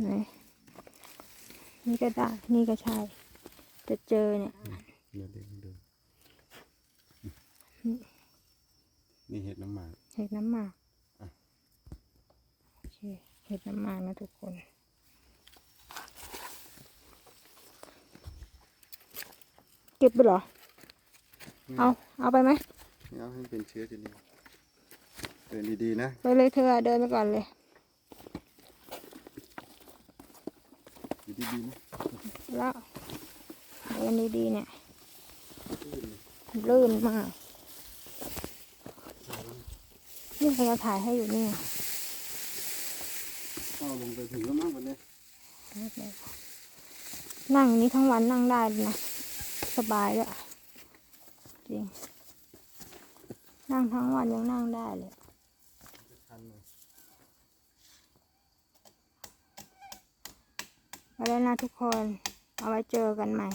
ไหนนี่ก็ได้นี่ก็ใช่ จะเจอเนี่ยเดี๋ยวเด็กดูนี่เห็ดน้ำหมากเห็ดน้ำหมากอะโอเคเห็ดน้ำหมากนะทุกคน เก็บไปเหรอ เอา เอาไปไหมนี่เอาให้เป็นเชื้อจะดีเดินดีๆนะ ไปเลยเธอเดินไปก่อนเลย อยู่ ดีๆนะแล้วเดินดีๆเนี่ยลื่นมาก นี่เขาจะถ่ายให้อยู่นี่ไงเอาลงไปถึงแล้วมั้งวันนี้นั่งอย่างนี้ทั้งวันนั่งได้เลยนะ สบายเลยจริง นั่งทั้งวันยังนั่งได้เลย ทันเลย ไปแล้วนะทุกคน เอาไว้เจอกันใหม่